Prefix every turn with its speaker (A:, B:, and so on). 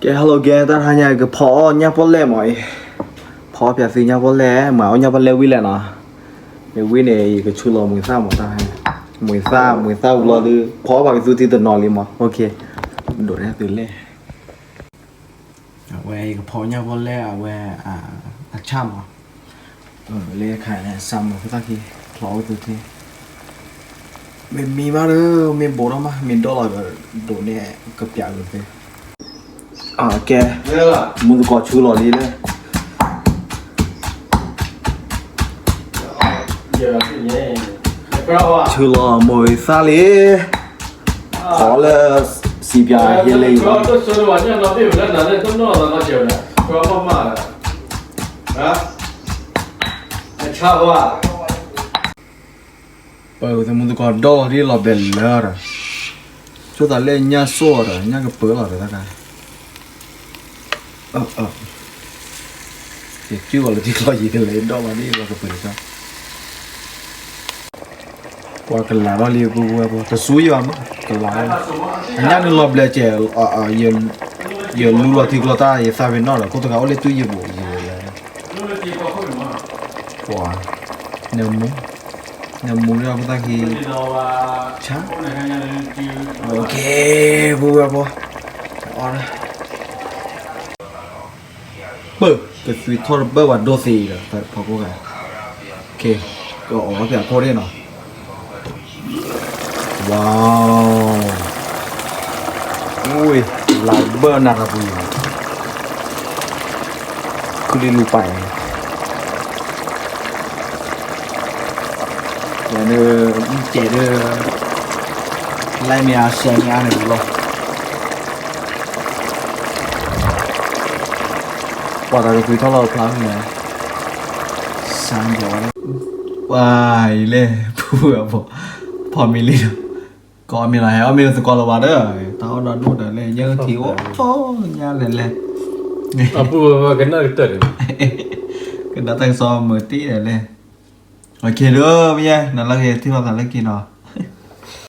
A: แกฮัลโหลแกตาทานยากับพอญาปนแลหมอยพอเปียสีญาปนแลหมาญาปนแลวิแลเนาะเนวินเนี่ยก็ชุโลมือซ่าหมดตาให้มือซ่ามือซ่าอุลอลือพอบางสุติตนอลิมอโอเคโดดแน่ตื่นเลยแหวก็พอญาปนแลเวอ่าอาชามอเออเลขายนะซ้ำมือตั้งทีพอตัวที่มีมาเด้อมีโบรามามีดอลลาร์โดเนี่ยกับยาเลย 아, 깨.
B: 내가.
A: 문도 거 주로 리네. 주로 mỗi xa lý.
B: Có
A: là xì bia hi lì. Có tôi
B: sửa đồ nhá, nó biểu lên là lên tấm nó là nó chịu nè. Có mà mà. Hả? Chào à.
A: Bởi vì mình còn đo đi là bền lơ rồi. Chúng ta lên nhà xô rồi, nhà cái bữa là rồi ta cả. Oh, oh. Thì chưa gọi là chỉ lo gì được lên đó mà đi là cái sao? Qua cái lá bao liu qua qua cái suối vào mất cái lá.
B: Anh nhắc nó
A: bè chè à à giờ
B: giờ lu là thì lo
A: ta giờ sao bên nó là cô tôi gọi lên tôi giờ bộ gì rồi. Wow, nếu muốn nếu muốn ra ta thì chán.
B: Ok,
A: vui vào. Chọn. ปึ๊บเป็นสวิตช์ทอร์เบอร์วันโดซีเหรอพอกูไงโอเคก็ออกมาเสียงโคตรเนาะว้าวอุ้ยลายเบอร์นากาบุคือรีรูไปแต่เนอเจเดอร์ไล่เมียเชียงยานเลยหรอ 哇！但係佢拖落去框嘅，生咗啦。喂咧，不要不，พอมีลิ้นก็มีหลายเอามีสกอร์ละวาเด้อตาดอนนู่นเด้อเลยเยอะทีโอ้โหยาเลยเลยอ่
B: ะพูดว่ากันน่าตื่น
A: ก็ได้แต่งซ้อมมือตีเลยเลยโอเคเด้อพี่ใหญ่นั่นละเกที่เราสั่งเล่นกินเนาะ